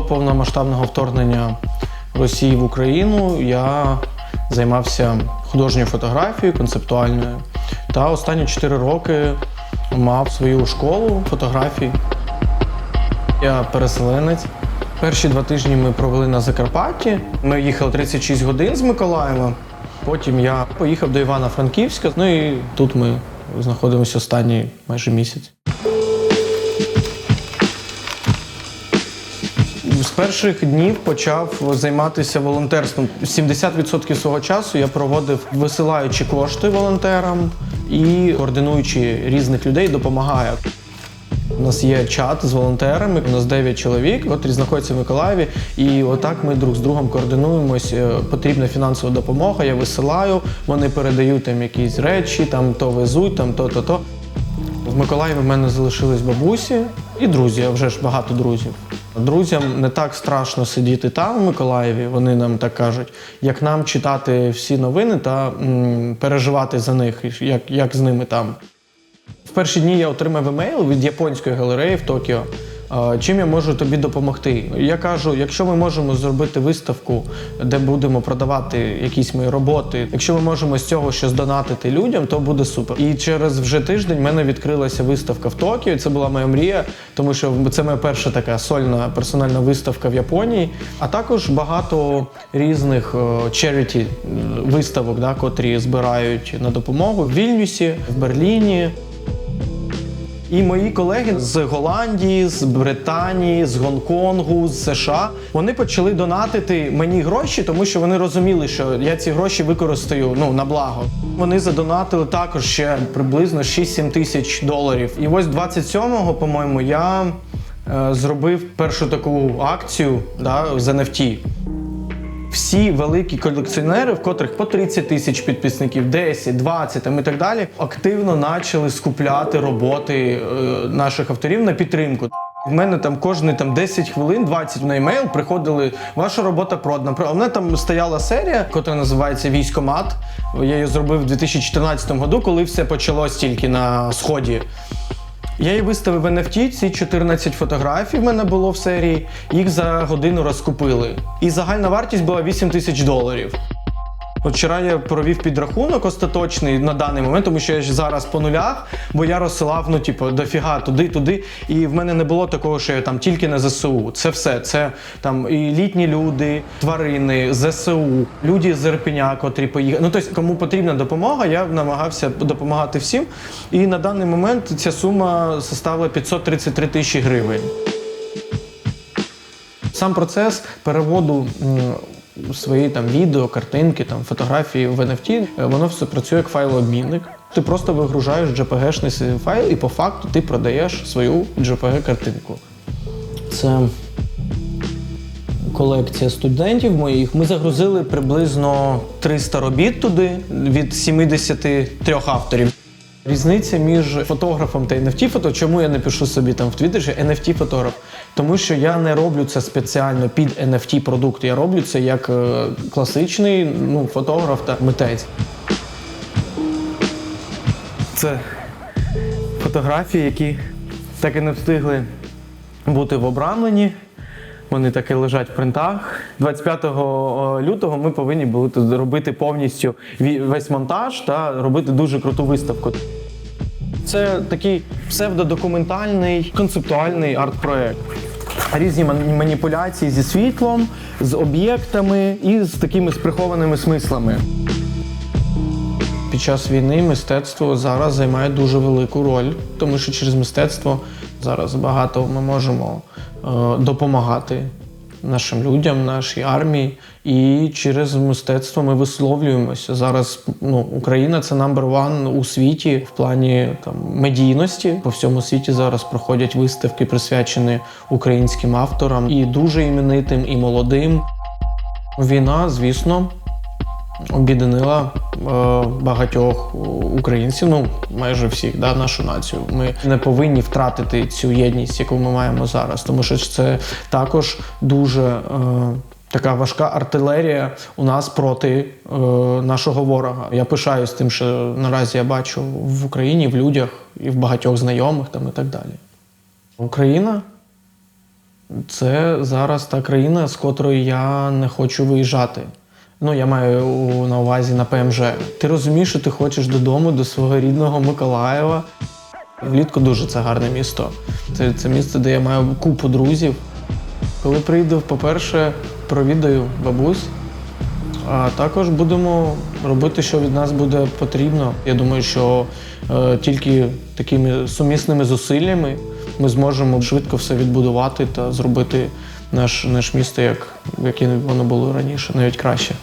повномасштабного вторгнення Росії в Україну я займався художньою фотографією, концептуальною. Та останні 4 роки мав свою школу фотографій. Я переселенець. Перші два тижні ми провели на Закарпатті. Ми їхали 36 годин з Миколаєва. Потім я поїхав до Івано-Франківська. Ну і тут ми знаходимося останній майже місяць. З перших днів почав займатися волонтерством. 70% свого часу я проводив висилаючи кошти волонтерам і координуючи різних людей, допомагаю. У нас є чат з волонтерами, у нас 9 чоловік, котрі знаходяться в Миколаєві. І отак ми друг з другом координуємось. Е, Потрібна фінансова допомога, я висилаю, вони передають там якісь речі, там то везуть, там то, то, то. В Миколаєві в мене залишились бабусі і друзі, а вже ж багато друзів. Друзям не так страшно сидіти там, в Миколаєві, вони нам так кажуть, як нам читати всі новини та м, переживати за них, як, як з ними там. В перші дні я отримав емейл від японської галереї в Токіо. Чим я можу тобі допомогти? Я кажу, якщо ми можемо зробити виставку, де будемо продавати якісь мої роботи, якщо ми можемо з цього щось донатити людям, то буде супер. І через вже тиждень в мене відкрилася виставка в Токіо. Це була моя мрія, тому що це моя перша така сольна персональна виставка в Японії. А також багато різних charity виставок, да, котрі збирають на допомогу в Вільнюсі, в Берліні. І мої колеги з Голландії, з Британії, з Гонконгу, з США вони почали донатити мені гроші, тому що вони розуміли, що я ці гроші використаю ну на благо. Вони задонатили також ще приблизно 6-7 тисяч доларів. І ось 27-го, по-моєму, я е, зробив першу таку акцію да, з NFT. Всі великі колекціонери, в котрих по 30 тисяч підписників, 10, 20 там і так далі, активно почали скупляти роботи е, наших авторів на підтримку. В мене там кожні там 10 хвилин, 20 на емейл приходили. Ваша робота продана. В мене там стояла серія, яка називається Військомат. Я її зробив у 2014 году, коли все почалось тільки на сході. Я її виставив в NFT, ці 14 фотографій в мене було в серії, їх за годину розкупили. І загальна вартість була 8 тисяч доларів. Вчора я провів підрахунок остаточний на даний момент, тому що я ж зараз по нулях, бо я розсилав, ну, типу, дофіга туди, туди. І в мене не було такого, що я там тільки на ЗСУ. Це все. Це там і літні люди, тварини, ЗСУ, люди з Ірпеня, котрі поїхали. Ну, тобто, кому потрібна допомога, я намагався допомагати всім. І на даний момент ця сума составила 533 тисячі гривень. Сам процес переводу свої там відео, картинки, там фотографії в NFT, е, воно все працює як файлообмінник. Ти просто вигружаєш JPG-шний файл, і по факту ти продаєш свою JPG-картинку. Це колекція студентів моїх. Ми загрузили приблизно 300 робіт туди від 73 авторів. Різниця між фотографом та NFT фото. Чому я не пишу собі там в Твіттері NFT фотограф? Тому що я не роблю це спеціально під NFT продукт. Я роблю це як е, класичний ну, фотограф та митець. Це фотографії, які так і не встигли бути в обрамленні. Вони так і лежать в принтах. 25 лютого ми повинні були тут робити повністю весь монтаж та робити дуже круту виставку. Це такий псевдодокументальний концептуальний арт-проект. Різні маніпуляції зі світлом, з об'єктами і з такими прихованими смислами. Під час війни мистецтво зараз займає дуже велику роль, тому що через мистецтво зараз багато ми можемо е, допомагати нашим людям, нашій армії. І через мистецтво ми висловлюємося. Зараз ну, Україна це number one у світі в плані там, медійності. По всьому світі зараз проходять виставки, присвячені українським авторам, і дуже іменитим, і молодим. Війна, звісно, об'єднала е, багатьох українців, ну майже всіх, да, нашу націю. Ми не повинні втратити цю єдність, яку ми маємо зараз, тому що це також дуже. Е, Така важка артилерія у нас проти е, нашого ворога. Я пишаюсь тим, що наразі я бачу в Україні, в людях і в багатьох знайомих там і так далі. Україна Це зараз та країна, з котрої я не хочу виїжджати. Ну, я маю на увазі на ПМЖ. Ти розумієш, що ти хочеш додому, до свого рідного Миколаєва. Влітку дуже це гарне місто. Це, це місце, де я маю купу друзів. Коли приїду, по-перше, провідаю бабусь, а також будемо робити, що від нас буде потрібно. Я думаю, що е, тільки такими сумісними зусиллями ми зможемо швидко все відбудувати та зробити наш, наш місто, як, як воно було раніше, навіть краще.